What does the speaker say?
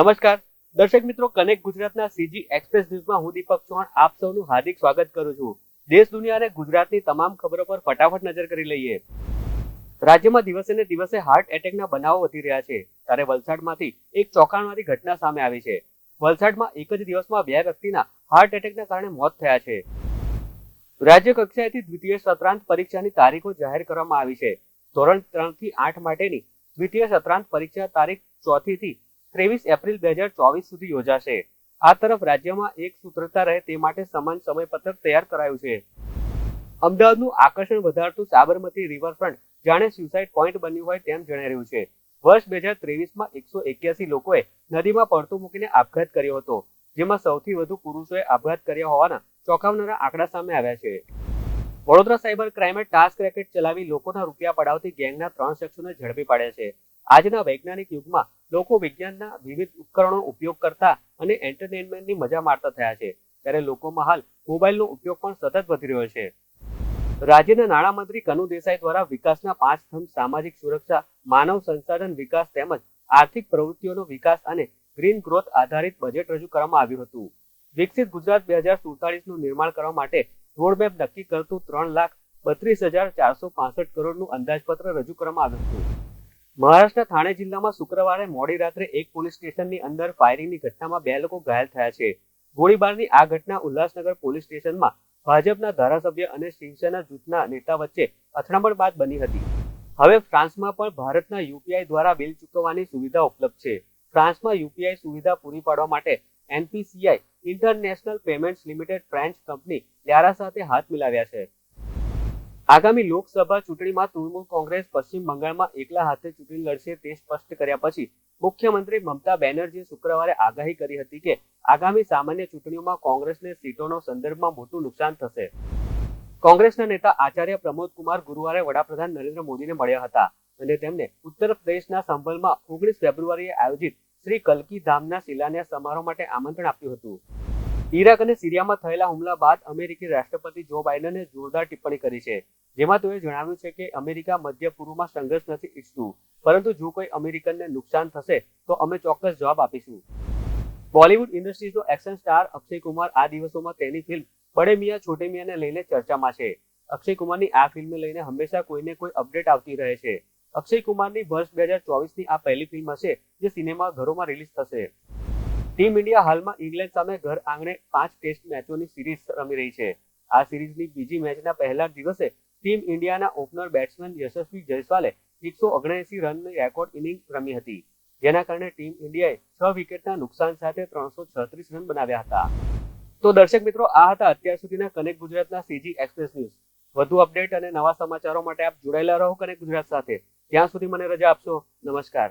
નમસ્કાર. દર્શક મિત્રો, કનેક્ટ ગુજરાતના સીજી એક્સપ્રેસ ન્યૂઝમાં હું દીપક ચૌહાણ આપ સૌનું હાર્દિક સ્વાગત કરું છું. દેશ, દુનિયા અને ગુજરાતની તમામ ખબરો પર ફટાફટ નજર કરી લઈએ. રાજ્યમાં દિવસે ને દિવસે હાર્ટ એટેકના બનાવો વધી રહ્યા છે. ત્યારે વલસાડમાંથી એક ચોંકાવનારી ઘટના સામે આવી છે. વલસાડમાં એક જ દિવસમાં બે વ્યક્તિના હાર્ટ એટેકના કારણે મોત થયા છે. રાજ્ય કક્ષાએથી દ્વિતીય સત્રાંત પરીક્ષાની તારીખો જાહેર કરવામાં આવી છે. ધોરણ ત્રણથી આઠ માટેની દ્વિતીય સત્રાંત પરીક્ષા તારીખ ચોથી થી ત્રેવીસ એપ્રિલ બે હજાર ચોવીસ સુધી યોજાશે. આ તરફ રાજ્યમાં એક સૂત્રતા રહે તે માટે સમાન સમયપત્રક તૈયાર કરાયું છે. અમદાવાદનું આકર્ષણ વધારતું સાબરમતી રિવરફ્રન્ટ જાણે સ્યુસાઇડ પોઈન્ટ બન્યું હોય તેમ જણાઈ રહ્યું છે. વર્ષ બે હજાર ત્રેવીસમાં એકસો એક્યાસી લોકોએ નદીમાં પડતું મૂકીને આપઘાત કર્યો હતો, જેમાં સૌથી વધુ પુરુષોએ આપઘાત કર્યા હોવાના ચોંકાવનારા આંકડા સામે આવ્યા છે. વડોદરા સાયબર ક્રાઇમે ટાસ્ક રેકેટ ચલાવી લોકોના રૂપિયા પડાવતી ગેંગના ત્રણ શખ્સોને ઝડપી પાડ્યા છે. આજના વૈજ્ઞાનિક યુગમાં લોકો વિજ્ઞાનના વિવિધ ઉપકરણો ઉપયોગ કરતા અને એન્ટરટેનમેન્ટની મજા મારતા થયા છે. ત્યારે લોકોમાં હાલ મોબાઈલનો ઉપયોગ પણ સતત વધી રહ્યો છે. રાજ્યના નાણામંત્રી કનુ દેસાઈ દ્વારા વિકાસના પાંચ સ્તંભ સામાજિક સુરક્ષા, માનવ સંસાધન વિકાસ તેમજ આર્થિક પ્રવૃત્તિઓનો વિકાસ અને ગ્રીન ગ્રોથ આધારિત બજેટ રજૂ કરવામાં આવ્યું હતું. વિકસિત ગુજરાત બે હજાર સુડતાલીસનું નિર્માણ કરવા માટે રોડમેપ નક્કી કરતું ત્રણ લાખ બત્રીસ હજાર ચારસો પાસઠ કરોડનું અંદાજપત્ર રજૂ કરવામાં આવ્યું હતું. મહારાષ્ટ્ર થાણે જિલ્લામાં શુક્રવારે મોડી રાત્રે એક પોલીસ સ્ટેશનની અંદર ફાયરિંગની ઘટનામાં બે લોકો ઘાયલ થયા છે. ગોળીબારની આ ઘટના ઉલ્લાસનગર પોલીસ સ્ટેશનમાં ભાજપના ધારાસભ્ય અને શિવસેના જૂથના નેતા વચ્ચે અથડામણ બાદ બની હતી. હવે ફ્રાન્સમાં પણ ભારતના યુપીઆઈ દ્વારા બિલ ચૂકવવાની સુવિધા ઉપલબ્ધ છે. ફ્રાન્સમાં યુપીઆઈ સુવિધા પૂરી પાડવા માટે NPCI International Payments Limited French company Lyra સાથે હાથ મિલાવ્યા છે. આગામી લોકસભા ચૂંટણીમાં તૃણમૂલ કોંગ્રેસ પશ્ચિમ બંગાળમાં એકલા હાથે ચૂંટણી લડશે તે સ્પષ્ટ કર્યા પછી મુખ્યમંત્રી મમતા બેનર્જીએ શુક્રવારે આગાહી કરી હતી કે આગામી સામાન્ય ચૂંટણીઓમાં કોંગ્રેસને સીટોનો સંદર્ભમાં મોટું નુકસાન થશે. કોંગ્રેસના નેતા આચાર્ય પ્રમોદ કુમાર ગુરુવારે વડાપ્રધાન નરેન્દ્ર મોદીને મળ્યા હતા અને તેમને ઉત્તર પ્રદેશના સંભલમાં ઓગણીસ ફેબ્રુઆરીએ આયોજિત શ્રી કલકી ધામના શિલાન્યાસ સમારોહ માટે આમંત્રણ આપ્યું હતું. ઈરાક અને સિરિયામાં થયેલા હુમલા બાદ અમેરિકી રાષ્ટ્રપતિ જો બાઇડને જોરદાર ટિપ્પણી કરી છે. જેમાં તેઓએ જણાવ્યું છે કે અમેરિકા મધ્ય પૂર્વમાં સંઘર્ષ નથી ઈચ્છતું, પરંતુ જો કોઈ અમેરિકનને નુકસાન થશે, તો અમે ચોક્કસ જવાબ આપીશું. બોલિવૂડ ઇન્ડસ્ટ્રીઝનો એક્શન સ્ટાર અક્ષય કુમાર આ દિવસોમાં તેની ફિલ્મ બડે મિયા છોટે મિયાને લઈને ચર્ચામાં છે. અક્ષય કુમારની આ ફિલ્મને લઈને હંમેશા કોઈને કોઈ અપડેટ આવતી રહે છે. અક્ષય કુમારની વર્ષ બે હજાર ચોવીસની આ પહેલી ફિલ્મ હશે, જે સિનેમા ઘરોમાં રિલીઝ થશે. ટીમ ઇન્ડિયા હાલમાં ઇંગ્લેન્ડ સામે ઘર આંગણે પાંચ ટેસ્ટ મેચોની સિરીઝ રમી રહી છે. આ સિરીઝની બીજી મેચના પહેલા દિવસે ટીમ ઇન્ડિયાના ઓપનર બેટ્સમેન યશસ્વી જયસ્વાલે એકસો ઓગણએસી રનની રેકોર્ડ ઇનિંગ રમી હતી. જેના કારણે ટીમ ઇન્ડિયાએ છ વિકેટના નુકસાન સાથે ત્રણસો છત્રીસ રન બનાવ્યા હતા. તો દર્શક મિત્રો, આ હતા અત્યાર સુધીના કનેક્ટ ગુજરાતના સીજી એક્સપ્રેસ ન્યૂઝ વધુ અપડેટ અને નવા સમાચારો માટે આપ જોડાયેલા રહો અને ગુજરાત સાથે. ત્યાં સુધી મને રજા આપશો. નમસ્કાર.